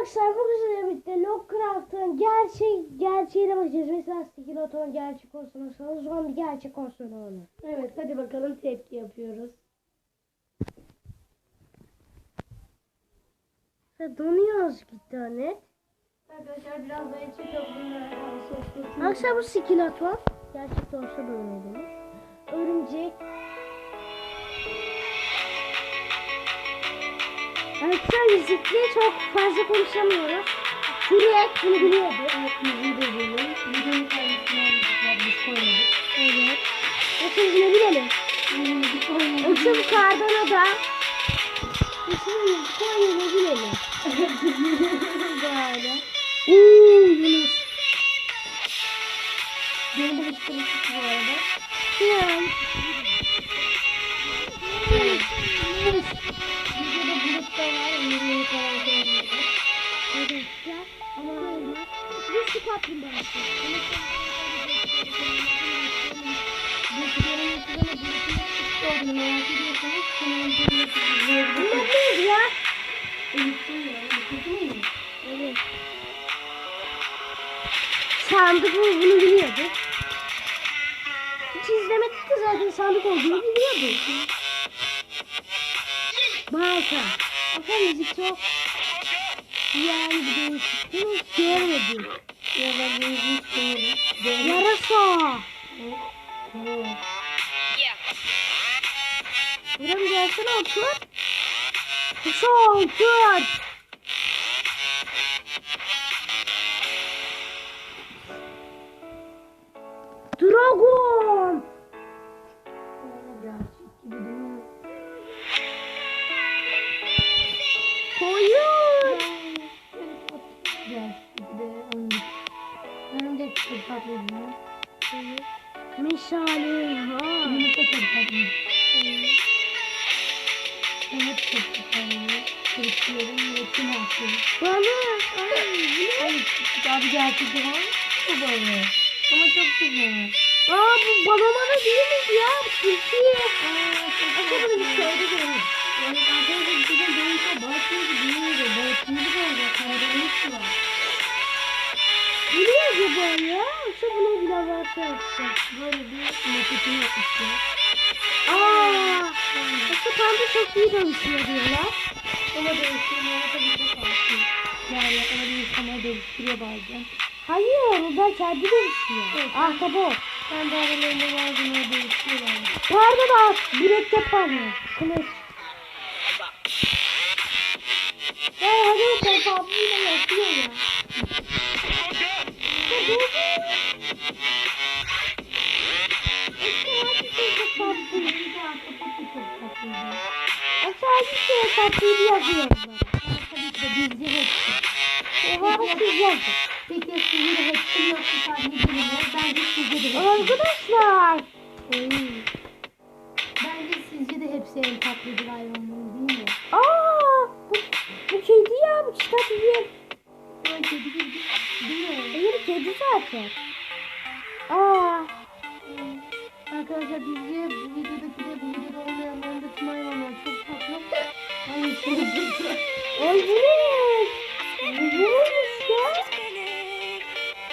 arkadaşlar bu güzel birlikte Lovecraft'ın gerçek gerçeğine bakacağız. Mesela Stikiloton'un gerçek olsun olsun. Zombi gerçek olsun onu. Evet hadi bakalım tepki yapıyoruz. Ya donuyoruz internet. Arkadaşlar biraz daha içi yok bunlar. Arkadaşlar bu Stikiloton. Gerçek de olsa da öyle denir. Arkadaşlar müzikli çok fazla konuşamıyoruz. Kürek bunu biliyordu. Evet müziği de. Videonun kendisini almışlar. Biz koymadık. Evet. Bakın ne bilelim. Biz koymadık. Uçum kardana da. Uçum koyunu bilelim. Böyle. Uuu Yunus. Benim de hiç konuştuk bu arada. Ya. Bunlar izleyebilirsiniz. neydi ya? Unuttum ya. Unuttum muydu? Evet. Sandık bu bunu biliyordu. Hiç izlemedik de zaten sandık olduğunu biliyordu. Balta. Bakın müzik çok yani bir değişiklik görmedim. Ya ben hiç koymadım. Yarasa. Buram gelsene otur. Kuşa otur. Dragon. Çok tatlıydı. Kırıklıyorum ve kim yapıyor? Balık. Ay? Ay abi gerçekten var mı bu böyle? Ama çok güzel. Aa bu balonana değil mi ya? Tilki. Aa çok Aslında bunu bir köyde görüyorum. Yani arkadaşlar bir böyle? Karadeniz mi var? Bu ne acaba ya? Yoksa bunu bir laboratuvar yapacak. Böyle bir maketini yapmışlar. Aa. Panda çok iyi dönüşüyor diyorlar. Ama değiştirmeye tabii çok farklı. Yani ona bir insanlar değiştiriyor bazen. Hayır, o da kendi dönüşüyor. Evet. Ahtapot. Ben de aralarında malzemeyi değiştiriyorum. Pardon at. Mürekkep pardon. Kılıç. Ya hadi bakalım tatlıyla yapıyor ya. Ya Aşağı bir şey tatlıydı yazıyor bana. Tabii ki de bizce hepsi. Yazın. Peki sizin de hepsi yoksa sadece birine? Bence sizce de. Arkadaşlar. Bence sizce de hepsi en tatlıdır hayvanların değil mi? Aa, bu, bu kedi ya. Bu kitap yiyor. Böyle kedi gibi? Hayır kedi zaten. Aa. Arkadaşlar bizce bu videoda Ay bu ne? Bu ya?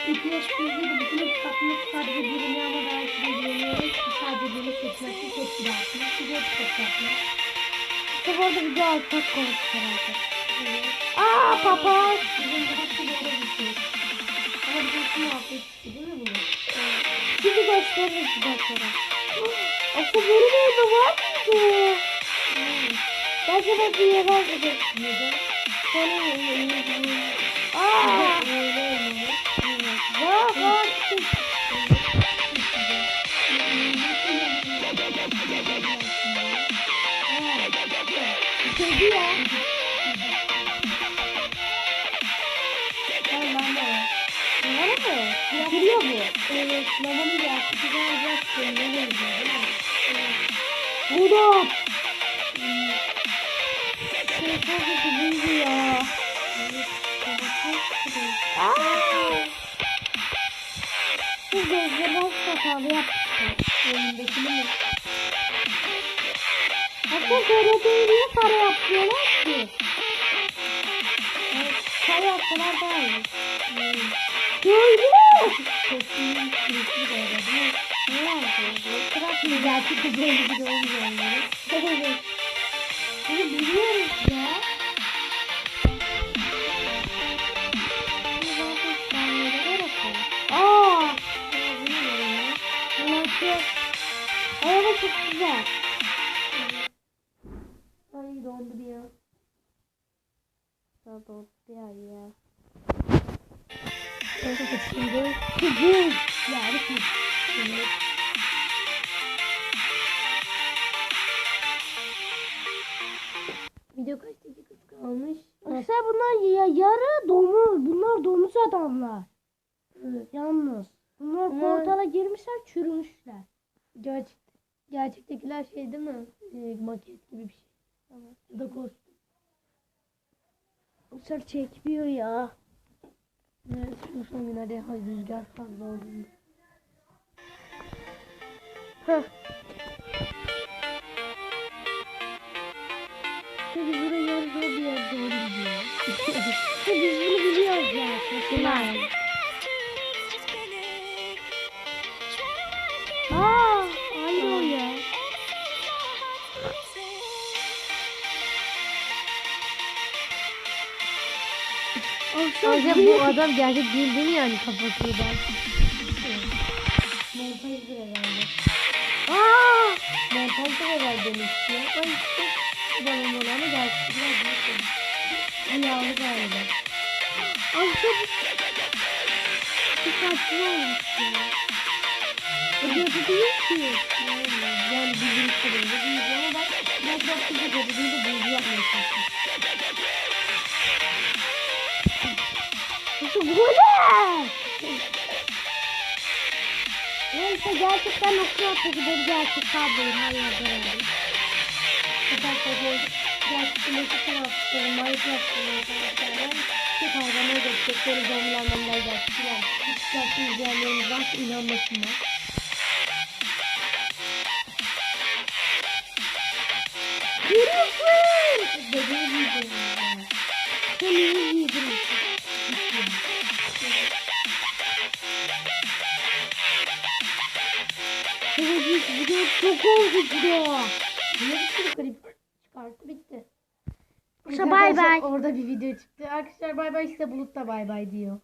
Peki ya sizce de bütün tatlı sadece birini ama de bilemiyoruz ki sadece birini güzel. Sizce hepsi çok tatlı. İşte burada bir daha çok konuştuk herhalde. Evet. Aa papaz. Bizim de hepsi bir şey. Ama bir de kim yaptı değil mi bunu? Şimdi gösteririz bir dakika. Aslında benim evde var mıydı? Ben bir yere aldım. Neden? Senin evinde. Aa. Öyle olmalı. Var var. Kedi ya. Var mı? Yapılıyor bu. Evet, babanın gerçekten güzel şeyler oluyor. Bu da. Bu gözle boş kapalı yapmışlar. Oyundakini mi? Hatta TRT'yi niye para yapıyorlar ki? Evet, Para yapsalar daha iyi. Hmm. Gördü. Kostumun sürüsü de öyle? Ne yapıyor? Bırak Şimdi gerçekte böyle bir de olmuyor. Bunu biliyoruz ya. Nasıl? Araba çok güzel. Ay dondu bir ya. Daha doğru ya ya. Şimdi Kızım. yani kız. Video kaç dakika kalmış? Yoksa bunlar ya, yarı domuz. Bunlar domuz adamlar. Evet. Yalnız. Bunlar Bunlar- portala girmişler çürümüşler. Gerçek, gerçektekiler şey değil mi? Ee, maket gibi bir şey. Evet. Ya da kostüm. Sefer çekmiyor ya. Evet, şu son günlerde hay rüzgar fazla olduğunda. Heh. Ayrıca bu adam gerçek değil değil mi yani kafasıyla? Montajdır herhalde. Aa, Montajdır herhalde demek istiyor. Ay işte babam ona ama gerçek biraz büyük. Ayağlı galiba. Ayşe bu saçma olmuş ya. Bu kötü değil ki. Yani, bildiğin kadarıyla büyüdü ama bak ben çok sıcak oldu değil de büyüdü yapmaya çalıştım. Bu ne? Neyse gerçekten okuyor tabii gerçek kabloyu her yerde var. Arkadaşlar gerçekten eski tarafları Minecraft'ın arkadaşlar. Çok hayranlar görecekleri zombilenmeler gerçekten. Hiç gerçekten izleyenlerimiz varsa inanmasınlar. Yürüsün. Bebeği büyüdüm. Sen iyi Evet bu da çok korkutucu. Yine bir sürü klip çıkarttı bitti. İşte bay Arkadaşlar, bay. Orada bir video çıktı. Arkadaşlar bay bay size Bulut da bay bay diyor.